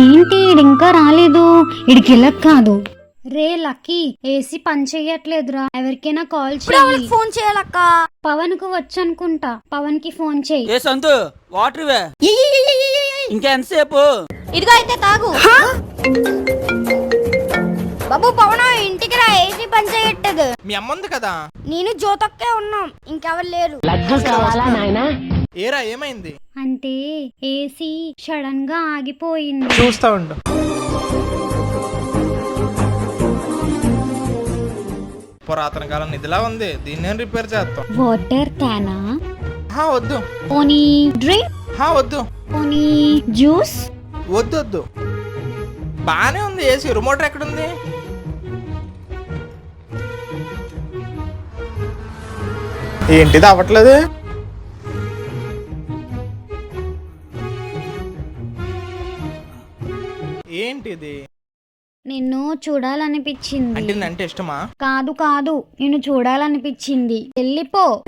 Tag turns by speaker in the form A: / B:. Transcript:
A: ఏంటి ఇంకా రాలేదు? ఇడికి వెళ్ళక్ కాదు. రే లక్కీ ఏసీ పని చెయ్యట్లేదురా. ఎవరికైనా కాల్ చేయి
B: ఫోన్ చేయాలక్క.
A: పవన్కు వచ్చనుకుంటా. పవన్కి ఫోన్ చేయి
C: ఏ సంతు వాటర్ ఇవే ఇంకెంతసేపు
B: ఇదిగో అయితే తాగు. బాబు పవన ఇంటికి రా. ఏసీ పని చేయట్లేదు
D: మీ అమ్మ ఉంది కదా?
B: నేను జ్యోతక్కే ఉన్నాం. ఇంకెవరు లేరు.
D: ఏరా ఏమైంది?
A: అంటే ఏసీ సడన్గా ఆగిపోయింది.
D: చూస్తా ఉండు. పురాతన కాలం నిధిలా ఉంది దీన్ని నేను రిపేర్ చేస్తాం
A: వాటర్ క్యానా
D: హా వద్దు.
A: పోనీ డ్రింక్?
D: హా వద్దు.
A: పోనీ జ్యూస్?
D: వద్దు వద్దు. బానే ఉంది ఏసీ రిమోట్ ఎక్కడుంది? ఏంటిది అవ్వట్లేదు ఏంటిది?
A: నిన్ను చూడాలనిపించింది.
D: అంటే అంటే ఇష్టమా?
A: కాదు కాదు. నిన్ను చూడాలనిపించింది. వెళ్ళిపో.